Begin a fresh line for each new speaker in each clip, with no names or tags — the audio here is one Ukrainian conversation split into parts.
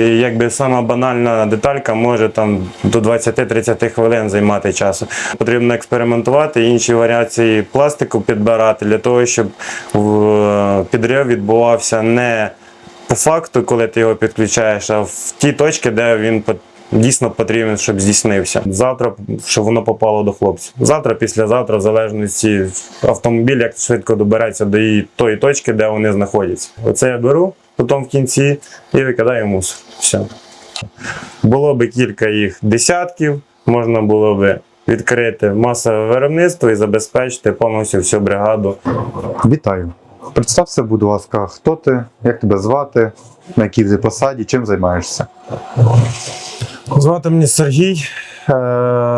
І якби сама банальна деталька може там до 20-30 хвилин займати часу. Потрібно експериментувати, інші варіації пластику підбирати для того, щоб в- підрив відбувався не по факту, коли ти його підключаєш, а в ті точки, де він дійсно потрібен, щоб здійснився. Завтра, щоб воно попало до хлопців. Завтра, післязавтра, в залежності автомобіль, як швидко добереться до її тої точки, де вони знаходяться. Оце я беру, потім в кінці і викидаю мусор. Все. Було би кілька їх десятків, можна було би відкрити масове виробництво і забезпечити повністю всю бригаду
Вітаю. Представся, будь ласка, хто ти, як тебе звати, на якій ти посаді, чим займаєшся?
Звати мене Сергій. Е,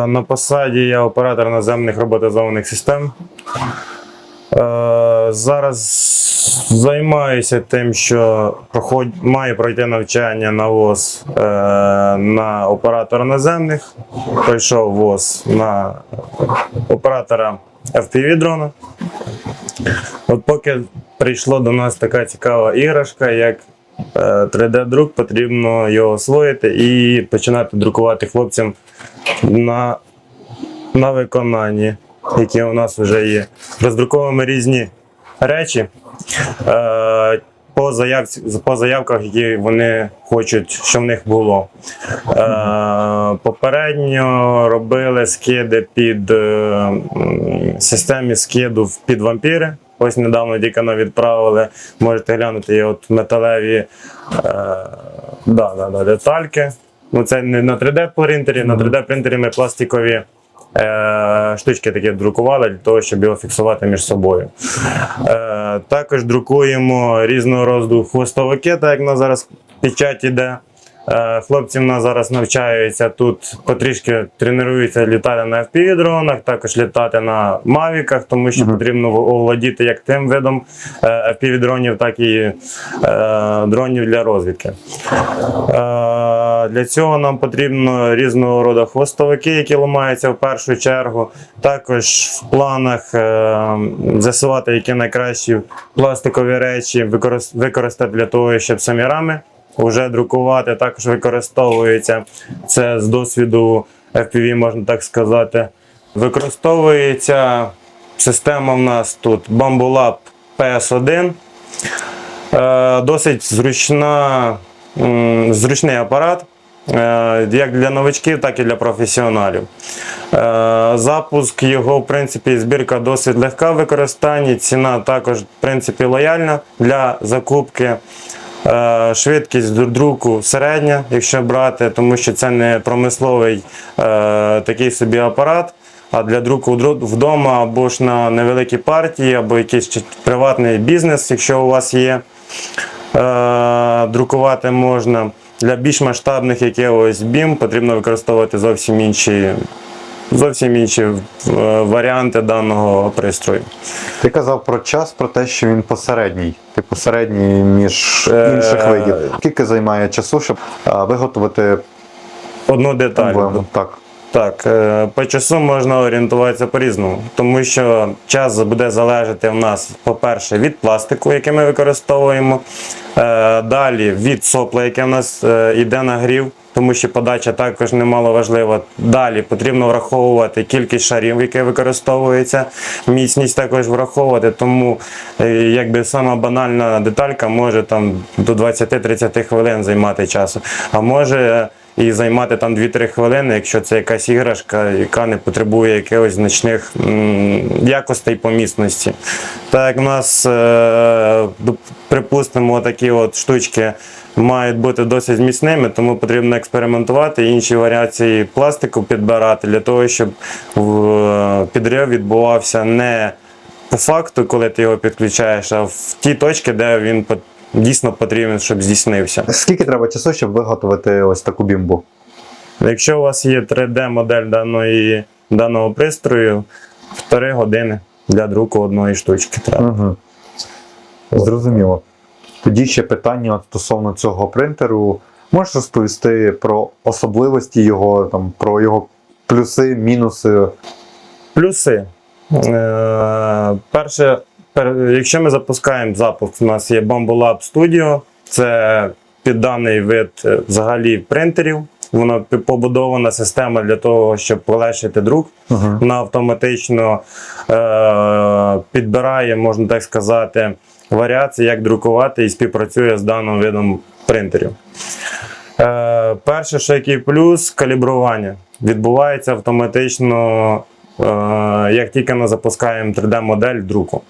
На посаді я оператор наземних роботизованих систем. Е, Зараз займаюся тим, що проход... маю пройти навчання на ВОЗ е, на оператора наземних. Пройшов ВОЗ на оператора FPV дрона. От поки прийшло до нас така цікава іграшка, як 3D-друк, потрібно його освоїти і починати друкувати хлопцям на, на виконанні, які у нас вже є. Роздруковуємо різні речі е, по, заявці, по заявках, які вони хочуть, що в них було. Е, попередньо робили скиди під е, системі скиду під вампіри. Ось недавно тільки нам відправили. Можете глянути от металеві е, да, да, да, детальки. Ну, це не на 3D принтері, на 3D принтері ми пластикові штучки такі друкували для того, щоб його фіксувати між собою. Е, також друкуємо різного роду хвостовики, так як на зараз печать іде. Е, Хлопці в нас зараз навчаються тут потрішки тренуються літати на FPV-дронах, також літати на мавіках, тому що потрібно оволодіти як тим видом е, FPV-дронів, так і е, дронів для розвідки. Для цього нам потрібно різного роду хвостовики, які ламаються в першу чергу. Також в планах з'ясувати, які найкращі пластикові речі використ- використати для того, щоб самі рами вже друкувати. Також використовується це з досвіду FPV, можна так сказати. Використовується система в нас тут Bambulab PS1. Е, Досить зручна, зручний апарат. е, Як для новачків, так і для професіоналів. Е, Запуск його, в принципі, збірка досить легка в використанні. Ціна також, в принципі, лояльна для закупки. Е, Швидкість друку середня, якщо брати, тому що це не промисловий е, такий собі апарат. А для друку вдома або ж на невеликі партії, або якийсь приватний бізнес, якщо у вас є, е, друкувати можна. Для більш масштабних якихось бім потрібно використовувати зовсім інші, зовсім інші е, варіанти даного пристрою.
Ти казав про час, про те, що він посередній, типу середній між
Е,
інших видів. Скільки займає часу, щоб виготовити
Одну деталь.
емблему? Так.
Так, е, по часу можна орієнтуватися по-різному, тому що час буде залежати в нас, по-перше, від пластику, який ми використовуємо, е, далі від сопла, яке в нас е, йде на грів, тому що подача також немало важлива. Далі потрібно враховувати кількість шарів, які використовується, міцність також враховувати, тому е, якби сама банальна деталька може там до 20-30 хвилин займати часу, а може і займати там 2-3 хвилини, якщо це якась іграшка, яка не потребує якихось значних якостей по міцності. Так як в нас, е, припустимо, такі от штучки мають бути досить міцними, тому потрібно експериментувати, інші варіації пластику підбирати для того, щоб підрив відбувався не по факту, коли ти його підключаєш, а в ті точки, де він по- дійсно потрібен, щоб здійснився.
Скільки треба часу, щоб виготовити ось таку бімбу?
Якщо у вас є 3D-модель даної, даного пристрою, півтори години для друку одної штучки треба.
Угу. Зрозуміло. Тоді ще питання стосовно цього принтеру. Можеш розповісти про особливості його, там, про його плюси, мінуси?
Плюси. Е, перше, пер- якщо ми запускаємо запуск, у нас є Bamboo Lab Studio, це під даний вид е, взагалі принтерів. Вона побудована система для того, щоб полегшити друк.
Ага.
Вона автоматично е, підбирає, можна так сказати, варіації, як друкувати і співпрацює з даним видом принтерів. Е, перше, що який плюс, калібрування. Відбувається автоматично, е, як тільки ми запускаємо 3D-модель друку.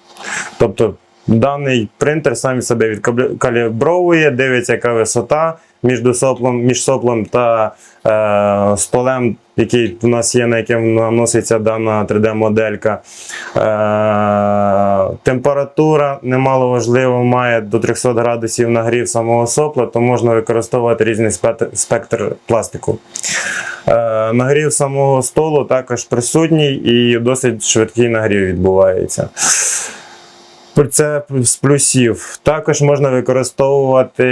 Тобто даний принтер сам себе відкалібровує, дивиться, яка висота між соплом, між соплом та е, столем, який у нас є, на яким наноситься дана 3D-моделька. Е, температура немало важливо, має до 300 градусів нагрів самого сопла, то можна використовувати різний спектр, пластику. Е, нагрів самого столу також присутній і досить швидкий нагрів відбувається. Це з плюсів. Також можна використовувати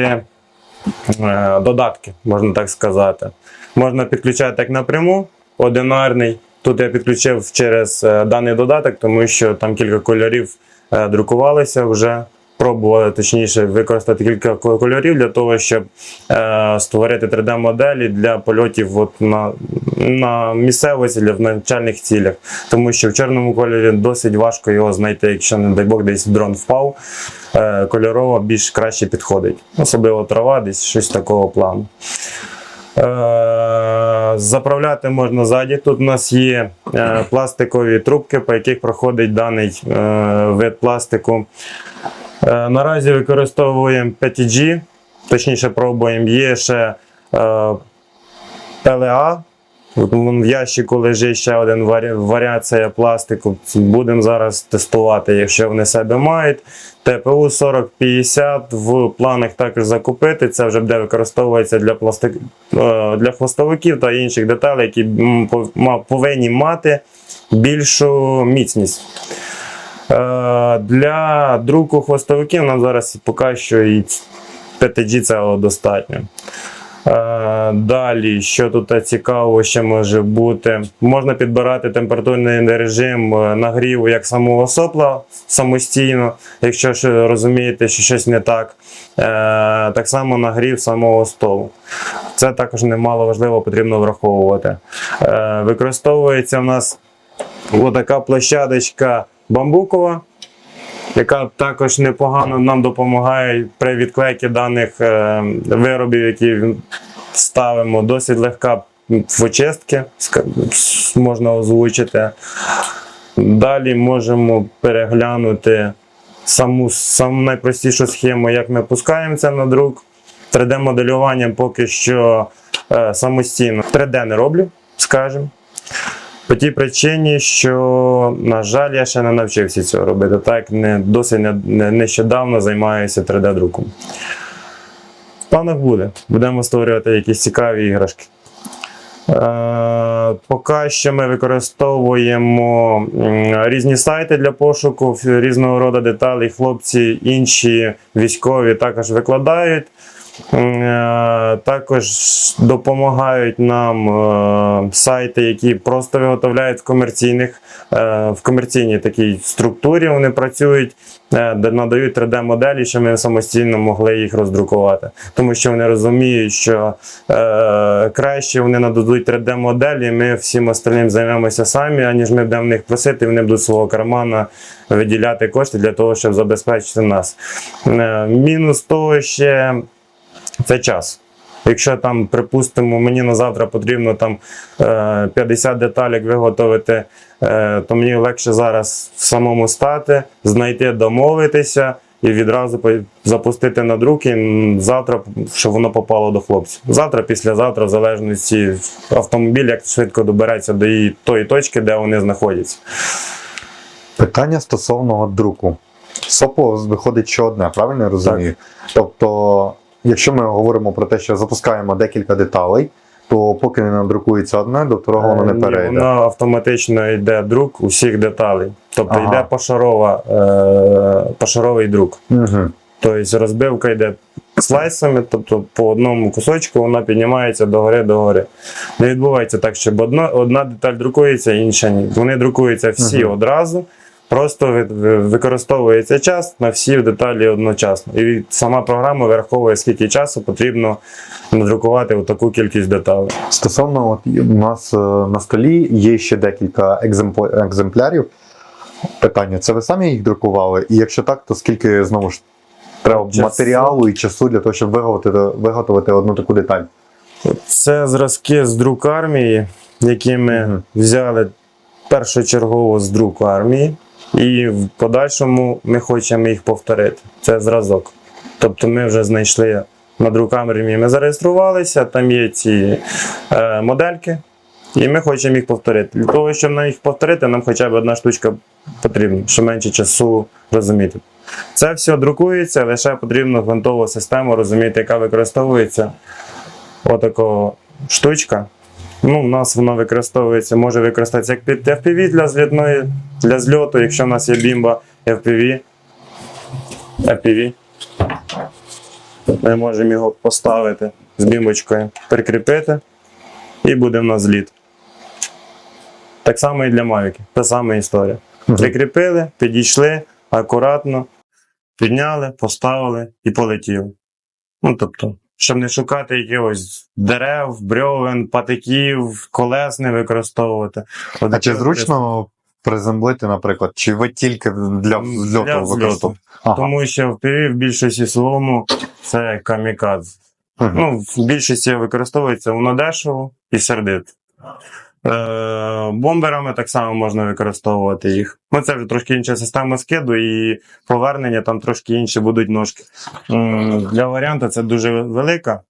е, додатки, можна так сказати. Можна підключати як напряму, одинарний. Тут я підключив через е, даний додаток, тому що там кілька кольорів е, друкувалися вже. Пробували точніше використати кілька кольорів для того, щоб е, створити 3D-моделі для польотів от на, на місцевості для навчальних цілях. Тому що в чорному кольорі досить важко його знайти, якщо, не дай Бог, десь дрон впав. Е, кольорово більш краще підходить. Особливо трава, десь щось такого плану. Е, Заправляти можна ззаді. Тут у нас є е, пластикові трубки, по яких проходить даний е, вид пластику. Е, Наразі використовуємо 5G, точніше пробуємо. Є ще е, PLA. Вон В ящику лежить ще один варі... варіація пластику. Будемо зараз тестувати, якщо вони себе мають. ТПУ 4050 в планах також закупити. Це вже буде використовується для, пластик... е, для хвостовиків та інших деталей, які повинні мати більшу міцність. Е, Для друку хвостовиків нам зараз поки що і 5G цього достатньо. Е, Далі, що тут цікаво ще може бути, можна підбирати температурний режим е, нагріву як самого сопла самостійно, якщо ж розумієте, що щось не так. Так само нагрів самого столу. Це також немало важливо, потрібно враховувати. Використовується в нас отака площадочка бамбукова, яка також непогано нам допомагає при відклейці даних е, виробів, які ставимо. Досить легка в очистки, можна озвучити. Далі можемо переглянути саму, саму найпростішу схему, як ми пускаємо це на друк. 3D-моделювання поки що е, самостійно 3D не роблю, скажімо. По тій причині, що, на жаль, я ще не навчився цього робити. Так, не, досить не, не, нещодавно займаюся 3D-друком. В планах буде. Будемо створювати якісь цікаві іграшки. Е, поки що ми використовуємо різні сайти для пошуку різного роду деталей. Хлопці, інші військові також викладають. Е, Також допомагають нам е, сайти, які просто виготовляють в комерційних е, в комерційній такій структурі. Вони працюють, надають 3D-моделі, щоб ми самостійно могли їх роздрукувати. Тому що вони розуміють, що краще вони нададуть 3D-моделі, ми всім остальним займемося самі, аніж ми будемо в них просити, вони будуть свого кармана виділяти кошти для того, щоб забезпечити нас. Мінус того ще це час. Якщо там, припустимо, мені на завтра потрібно там е, 50 деталек виготовити, е, то мені легше зараз самому стати, знайти, домовитися і відразу запустити на друк і завтра, щоб воно попало до хлопців. Завтра, післязавтра, в залежності автомобіль, як швидко добереться до її тої точки, де вони знаходяться.
Питання стосовно друку. СОПО виходить що одне, правильно я розумію? Тобто, якщо ми говоримо про те, що запускаємо декілька деталей, то поки не надрукується одне, до второго воно
Е,
не
ні,
перейде.
Воно автоматично йде друк усіх деталей. Тобто
Ага.
йде пошарова, е, пошаровий друк.
Угу.
Тобто розбивка йде слайсами, тобто по одному кусочку вона піднімається догори догори. Не відбувається так, щоб одна, одна деталь друкується, інша ні. Вони друкуються всі
Мгм.
одразу. Просто ви- ви- використовується час на всі деталі одночасно. І сама програма вираховує, скільки часу потрібно надрукувати таку кількість деталей.
Стосовно, от у нас е, на столі є ще декілька екземплярів. Питання: це ви самі їх друкували? І якщо так, то скільки знову ж треба
Часу.
матеріалу і часу для того, щоб виготовити, виготовити одну таку деталь?
Це зразки з друку армії, які ми
Мгм.
взяли першочергово з друку армії, і в подальшому ми хочемо їх повторити. Це зразок. Тобто ми вже знайшли на друк армії, ми зареєструвалися, там є ці е, модельки, і ми хочемо їх повторити. Для того, щоб нам їх повторити, нам хоча б одна штучка потрібна, щоб менше часу розуміти. Це все друкується, лише потрібно гвинтову систему розуміти, яка використовується отакого штучка. Ну, у нас воно використовується, може використатися як під FPV для злітної, для зльоту, якщо в нас є бімба FPV. FPV. Ми можемо його поставити з бімбочкою, прикріпити, і буде в нас зліт. Так само і для Mavic. Та сама історія.
Мгм.
Прикріпили, підійшли акуратно, підняли, поставили і полетіли. Ну, тобто, щоб не шукати якихось дерев, брьовен, патиків, колес не використовувати. От
А чи зручно приземлити, наприклад, чи ви тільки для взльоту
Для
використовуєте? Ага.
Тому що в ПІВ в більшості своєму це камікадзе.
Угу.
Ну, в більшості використовується воно дешево і сердито. Е, бомберами так само можна використовувати їх. Ну, це вже трошки інша система скиду, і повернення там трошки інші будуть ножки. Для варіанта це дуже велика.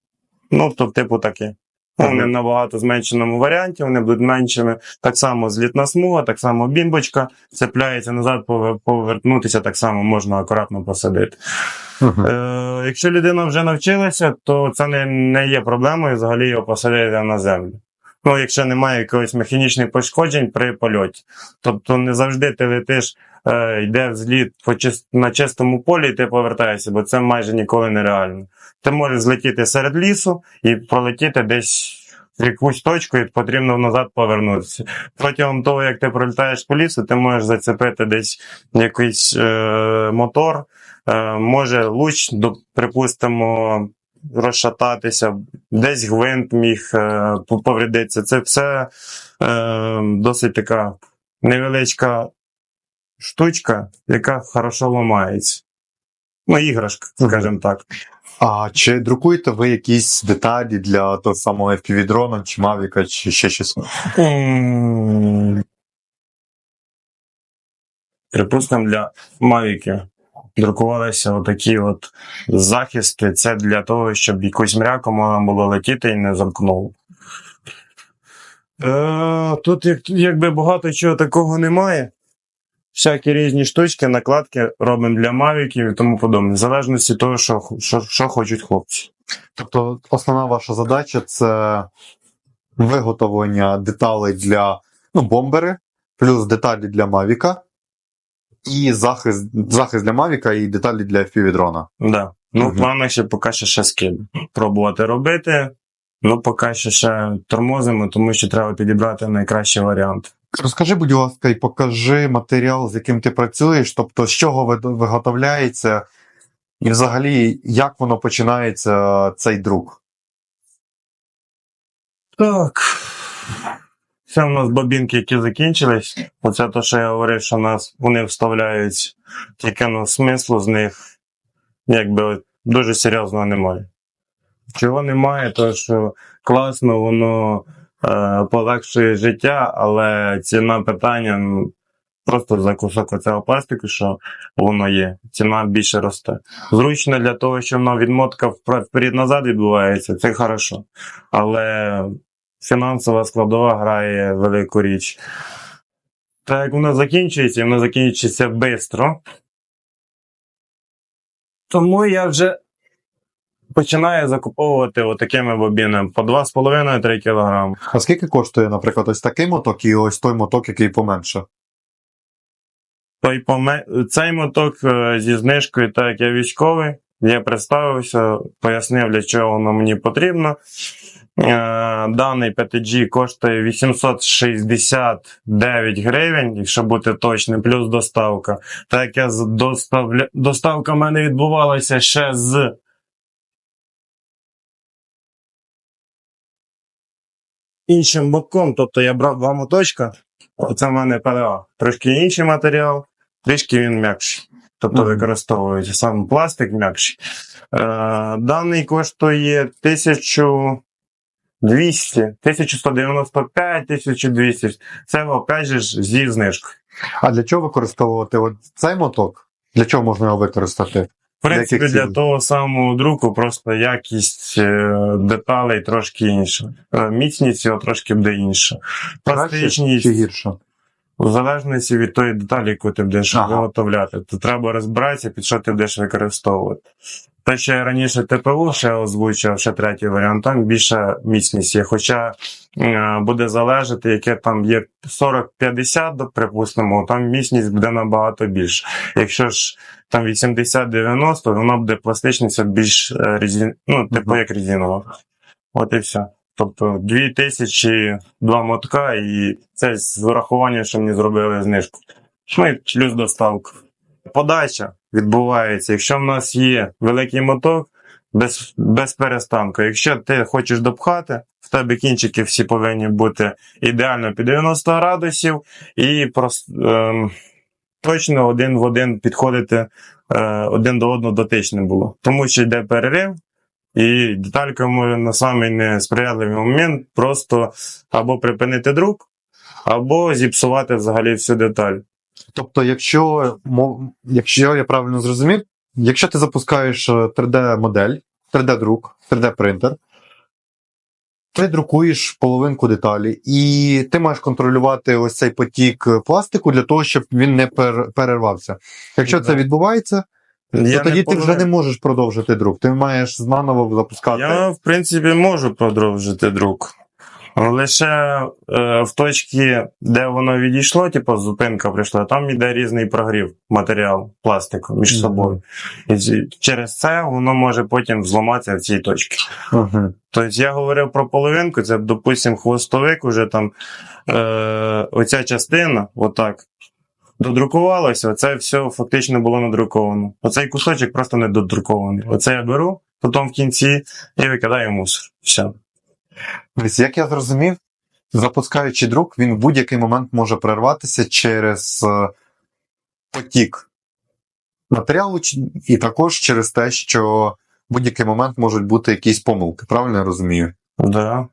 Ну, то, типу, таке. Ну, Вони в набагато зменшеному варіанті, вони будуть меншими. Так само злітна смуга, так само бімбочка, цепляється назад, повернутися так само можна акуратно посадити.
Мгм.
Е, якщо людина вже навчилася, то це не, не є проблемою взагалі його посадити на землю. Ну, якщо немає якихось механічних пошкоджень при польоті. Тобто не завжди ти летиш, е, йде взліт по чис- на чистому полі, і ти повертаєшся, бо це майже ніколи нереально. Ти можеш злетіти серед лісу і пролетіти десь в якусь точку, і потрібно назад повернутися. Протягом того, як ти пролітаєш по лісу, ти можеш зацепити десь якийсь е, мотор, е, може луч, припустимо, розшататися, десь гвинт міг е, повредитися. Це все е, досить така невеличка штучка, яка хорошо ламається. Ну, іграшка, скажімо так.
А чи друкуєте ви якісь деталі для того самого FPV-дрона, чи Mavic, чи ще щось?
Припустимо, для Мавіків друкувалися отакі от захисти. Це для того, щоб якусь мряку можна було летіти і не замкнуло. Е, тут як, якби багато чого такого немає. Всякі різні штучки, накладки робимо для мавіків і тому подобне, в залежності від того, що, що, що хочуть хлопці.
Тобто основна ваша задача це виготовлення деталей для ну, бомбери, плюс деталі для Mavic, і захист, захист для Mavic і деталі для FPV-дрона.
Да. Ну, в планах ще поки що ще скид. Пробувати робити. Ну, поки що ще тормозимо, тому що треба підібрати найкращий варіант.
Розкажи, будь ласка, і покажи матеріал, з яким ти працюєш, тобто з чого виготовляється, і взагалі, як воно починається цей друк.
Так. Це у нас бобінки, які закінчились. Оце те, що я говорив, що нас вони вставляють, тільки ну, смислу з них якби дуже серйозного немає. Чого немає, то що класно, воно е, полегшує життя, але ціна питання просто за кусок оцього пластику, що воно є, ціна більше росте. Зручно для того, що воно відмотка вперед-назад відбувається, це хорошо. Але фінансова складова грає велику річ. Так як воно закінчується, воно закінчується швидко. Тому я вже починаю закуповувати отакими бобінами по 2,5-3 кг.
А скільки коштує, наприклад, ось такий моток і ось той моток, який поменше?
Той поме... Цей моток е, зі знижкою, так як я військовий, Я представився, пояснив, для чого воно мені потрібно. Е, Даний 5G коштує 869 гривень, якщо бути точним, плюс доставка. Так як я доставля... доставка в мене відбувалася ще з іншим боком, тобто я брав два моточка, оце в мене ПЛА. Трошки інший матеріал, трішки він м'якший. Тобто використовується сам пластик м'якший. Е, даний коштує 1200, 1195, 1200. Це опять же зі знижкою.
А для чого використовувати от цей моток? Для чого можна його використати?
В принципі, для того самого друку просто якість е, деталей трошки інша. Е, Міцність його трошки буде інша.
Краще чи гірше?
В залежності від тої деталі, яку ти будеш
Ага.
виготовляти, то треба розбиратися, під що ти будеш використовувати. Те, що я раніше ТПУ ще озвучив, ще третій варіант, там більша міцність є. Хоча е, буде залежати, яке там є 40-50, припустимо, там міцність буде набагато більше. Якщо ж там 80-90, воно буде пластичність більш е, резин... ну, типу як резинова. От і все. Тобто 2000, два мотка, і це з врахуванням, що мені зробили знижку. Ну і плюс доставка. Подача відбувається. Якщо в нас є великий моток, без, без перестанку. Якщо ти хочеш допхати, в тебе кінчики всі повинні бути ідеально під 90 градусів і прос- ем, точно один в один підходити е, один до одного дотичне було. Тому що йде перерив, і деталька може на самий несприятливий момент просто або припинити друк, або зіпсувати взагалі всю деталь.
Тобто, якщо, якщо я правильно зрозумів, якщо ти запускаєш 3D-модель, 3D-друк, 3D-принтер, ти друкуєш половинку деталі, і ти маєш контролювати ось цей потік пластику для того, щоб він не перервався. Якщо це відбувається,
Я
то тоді ти вже не можеш продовжити друк. Ти маєш заново запускати.
Я, в принципі, можу продовжити друк. Лише е, в точці, де воно відійшло, типу зупинка прийшла, там йде різний прогрів матеріал пластику між собою. І через це воно може потім зламатися в цій точці.
Ага.
Тобто я говорив про половинку, це, допустим, хвостовик, уже там е, оця частина, отак, додрукувалося, оце все фактично було надруковано. Оцей кусочок просто не додрукований. Оце я беру, потім в кінці і викидаю мусор. Все.
Ось, Як я зрозумів, запускаючи друк, він в будь-який момент може перерватися через е, потік матеріалу, і також через те, що в будь-який момент можуть бути якісь помилки. Правильно я розумію?
Да.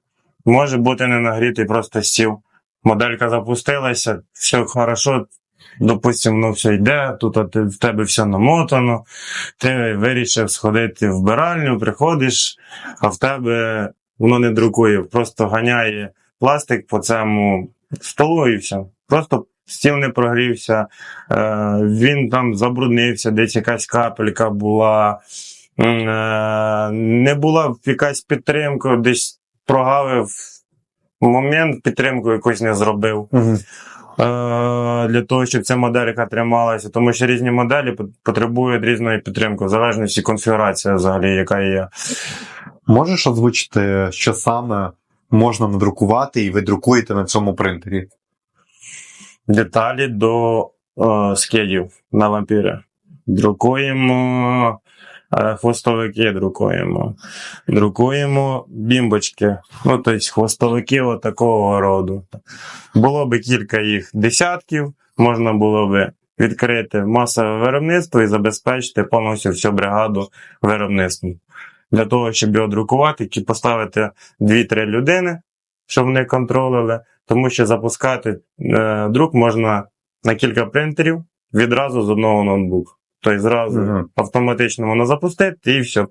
Може бути не нагрітий, просто сів. Моделька запустилася, все хорошо. Допустим, воно все йде, тут в тебе все намотано, ти вирішив сходити в вбиральню, приходиш, а в тебе воно не друкує, просто ганяє пластик по цьому столу і все. Просто стіл не прогрівся, е, він там забруднився, десь якась капелька була, е, не була якась підтримка, десь прогавив момент, підтримку якусь не зробив
Угу.
Е, для того, щоб ця моделька трималася, тому що різні моделі потребують різної підтримки, в залежності конфігурація взагалі, яка є.
Можеш озвучити, що саме можна надрукувати, і ви друкуєте на цьому принтері?
Деталі до е, скедів на вампіри. Друкуємо хвостовики, друкуємо. Друкуємо бімбочки. Ну, тобто хвостовики такого роду. Було би кілька їх десятків, можна було би відкрити масове виробництво і забезпечити повністю всю бригаду виробництвом. Для того, щоб його друкувати, ті поставити 2-3 людини, щоб вони контролили, тому що запускати е, друк можна на кілька принтерів відразу з одного ноутбуку. Тобто зразу
Мгм.
автоматично воно запустить і все.